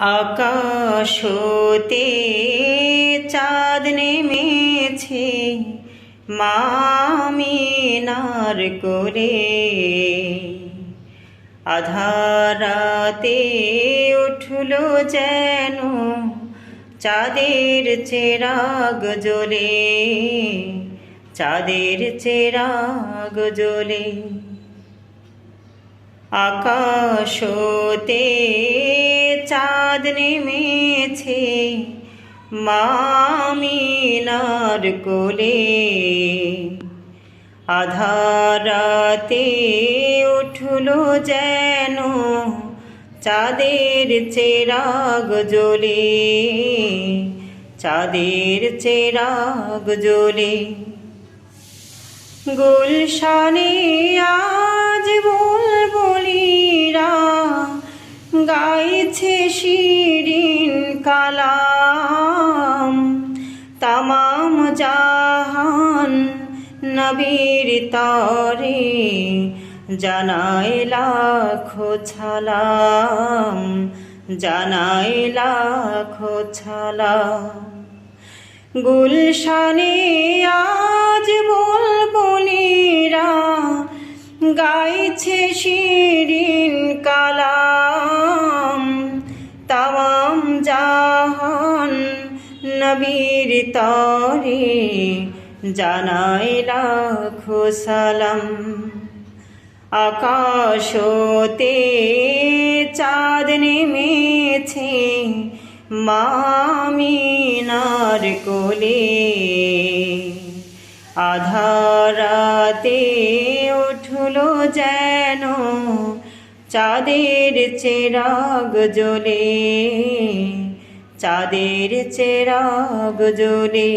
আকাশ হতে চাঁদ নেমেছে, মামিনার করে আধারাতে উঠল যেন চাঁদের চেরাগ জ্বলে চাঁদের চেরাগ জ্বলে আকাশতে চাঁদ নেমেছে। মামিনার কোলে। আধারাতে উঠল যেন চাঁদের চেরাগ জ্বলে। চাঁদের চেরাগ জ্বলে। গুলশানে গাইছে শিরিন কালাম। তামাম জাহান নবীর তরে জানাই লাখো ছালাম, জানাই লাখো ছালাম। গুলশানে আজ বুলবুলিরা গাইছে শিরিন জাহান নবীর তরে জানাই লাখো সালাম। আকাশতে চাঁদ নেমেছে মামিনার কোলে। আধারাতে উঠল যেন চাঁদের চেরাগ জ্বলে চাঁদের চেরাগ জ্বলে।